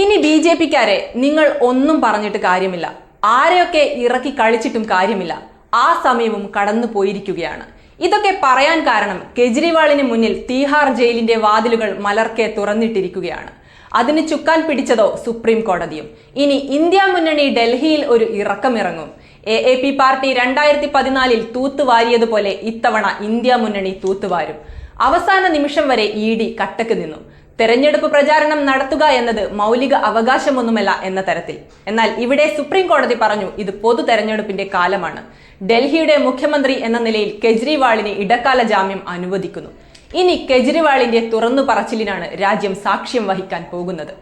ഇനി B J പിക്കാരെ നിങ്ങൾ ഒന്നും പറഞ്ഞിട്ട് കാര്യമില്ല. ആരെയൊക്കെ ഇറക്കി കളിച്ചിട്ടും കാര്യമില്ല. ആ സമയവും കടന്നു പോയിരിക്കുകയാണ്. ഇതൊക്കെ പറയാൻ കാരണം കെജ്രിവാളിന് മുന്നിൽ തീഹാർ ജയിലിന്റെ വാതിലുകൾ മലർക്കെ തുറന്നിട്ടിരിക്കുകയാണ്. അതിന് ചുക്കാൻ പിടിച്ചതോ സുപ്രീം കോടതിയും. ഇനി ഇന്ത്യ മുന്നണി ഡൽഹിയിൽ ഒരു ഇറക്കമിറങ്ങും. എ എ പി പാർട്ടി രണ്ടായിരത്തി പതിനാലിൽ തൂത്തുവാരിയതുപോലെ ഇത്തവണ ഇന്ത്യ മുന്നണി തൂത്തുവാരും. അവസാന നിമിഷം വരെ ഇ ഡി കട്ടക്ക് നിന്നു. തെരഞ്ഞെടുപ്പ് പ്രചാരണം നടത്തുക എന്നത് മൗലിക അവകാശമൊന്നുമല്ല എന്ന തരത്തിൽ. എന്നാൽ ഇവിടെ സുപ്രീം കോടതി പറഞ്ഞു ഇത് പൊതു തെരഞ്ഞെടുപ്പിന്റെ കാലമാണ്. ഡൽഹിയുടെ മുഖ്യമന്ത്രി എന്ന നിലയിൽ കെജ്രിവാളിന് ഇടക്കാല ജാമ്യം അനുവദിക്കുന്നു. ഇനി കെജ്രിവാളിന്റെ തുറന്നു പറച്ചിലിനാണ് രാജ്യം സാക്ഷ്യം വഹിക്കാൻ പോകുന്നത്.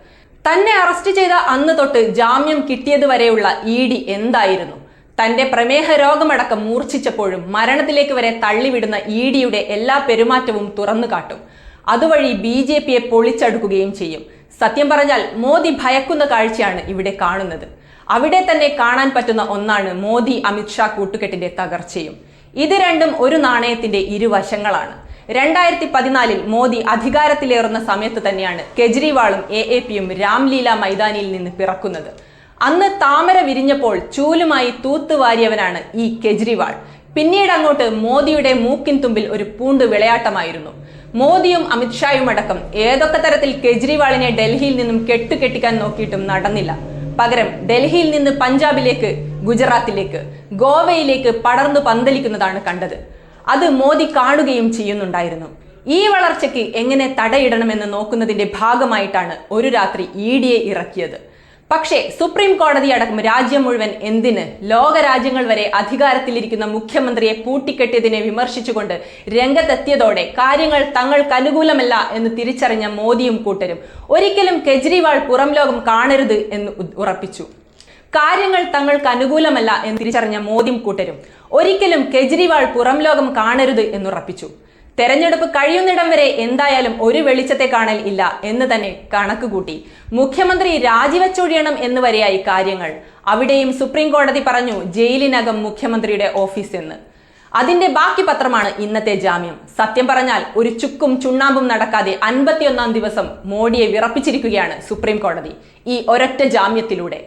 തന്നെ അറസ്റ്റ് ചെയ്ത അന്ന് തൊട്ട് ജാമ്യം കിട്ടിയതുവരെയുള്ള ഇ ഡി എന്തായിരുന്നു? തന്റെ പ്രമേഹ രോഗമടക്കം മൂർച്ഛിച്ചപ്പോഴും മരണത്തിലേക്ക് വരെ തള്ളിവിടുന്ന ഇ ഡിയുടെ എല്ലാ പെരുമാറ്റവും തുറന്നു കാട്ടും. അതുവഴി ബി ജെ പിയെ പൊളിച്ചടുക്കുകയും ചെയ്യും. സത്യം പറഞ്ഞാൽ മോദി ഭയക്കുന്ന കാഴ്ചയാണ് ഇവിടെ കാണുന്നത്. അവിടെ തന്നെ കാണാൻ പറ്റുന്ന ഒന്നാണ് മോദി അമിത്ഷാ കൂട്ടുകെട്ടിന്റെ തകർച്ചയും. ഇത് രണ്ടും ഒരു നാണയത്തിന്റെ ഇരുവശങ്ങളാണ്. രണ്ടായിരത്തി പതിനാലിൽ മോദി അധികാരത്തിലേറുന്ന സമയത്ത് തന്നെയാണ് കെജ്രിവാളും എ എ പിയും രാംലീല മൈതാനിയിൽ നിന്ന് പിറക്കുന്നത്. അന്ന് താമര വിരിഞ്ഞപ്പോൾ ചൂലുമായി തൂത്തുവാരിയവനാണ് ഈ കെജ്രിവാൾ. പിന്നീട് അങ്ങോട്ട് മോദിയുടെ മൂക്കിൻ തുമ്പിൽ ഒരു പൂണ്ട് വിളയാട്ടമായിരുന്നു. മോദിയും അമിത്ഷായും അടക്കം ഏതൊക്കെ തരത്തിൽ കെജ്രിവാളിനെ ഡൽഹിയിൽ നിന്നും കെട്ടുകെട്ടിക്കാൻ നോക്കിയിട്ടും നടന്നില്ല. പകരം ഡൽഹിയിൽ നിന്ന് പഞ്ചാബിലേക്ക് ഗുജറാത്തിലേക്ക് ഗോവയിലേക്ക് പടർന്നു പന്തലിക്കുന്നതാണ് കണ്ടത്. അത് മോദി കാണുകയും ചെയ്യുന്നുണ്ടായിരുന്നു. ഈ വളർച്ചയ്ക്ക് എങ്ങനെ തടയിടണമെന്ന് നോക്കുന്നതിന്റെ ഭാഗമായിട്ടാണ് ഒരു രാത്രി ഇ ഇറക്കിയത്. പക്ഷേ സുപ്രീം കോടതി അടക്കം രാജ്യം മുഴുവൻ എന്തിന് ലോകരാജ്യങ്ങൾ വരെ അധികാരത്തിലിരിക്കുന്ന മുഖ്യമന്ത്രിയെ പൂട്ടിക്കെട്ടിയതിനെ വിമർശിച്ചുകൊണ്ട് രംഗത്തെത്തിയതോടെ കാര്യങ്ങൾ തങ്ങൾക്ക് അനുകൂലമല്ല എന്ന് തിരിച്ചറിഞ്ഞ മോദിയും കൂട്ടരും ഒരിക്കലും കെജ്രിവാൾ പുറം ലോകം കാണരുത് എന്ന് ഉറപ്പിച്ചു. കാര്യങ്ങൾ തങ്ങൾക്ക് അനുകൂലമല്ല എന്ന് തിരിച്ചറിഞ്ഞ മോദിയും കൂട്ടരും ഒരിക്കലും കെജ്രിവാൾ പുറം ലോകം കാണരുത് എന്നുറപ്പിച്ചു തെരഞ്ഞെടുപ്പ് കഴിയുന്നിടം വരെ എന്തായാലും ഒരു വെളിച്ചത്തെ കാണൽ ഇല്ല എന്ന് തന്നെ കണക്ക് കൂട്ടി മുഖ്യമന്ത്രി രാജിവെച്ചൊഴിയണം എന്ന് വരെയായി കാര്യങ്ങൾ. അവിടെയും സുപ്രീം കോടതി പറഞ്ഞു ജയിലിനകം മുഖ്യമന്ത്രിയുടെ ഓഫീസ് എന്ന്. അതിന്റെ ബാക്കി പത്രമാണ് ഇന്നത്തെ ജാമ്യം. സത്യം പറഞ്ഞാൽ ഒരു ചുക്കും ചുണ്ണാമ്പും നടക്കാതെ അൻപത്തിയൊന്നാം ദിവസം മോഡിയെ വിറപ്പിച്ചിരിക്കുകയാണ് സുപ്രീം കോടതി. ഈ ഒരൊറ്റ ജാമ്യത്തിലൂടെ.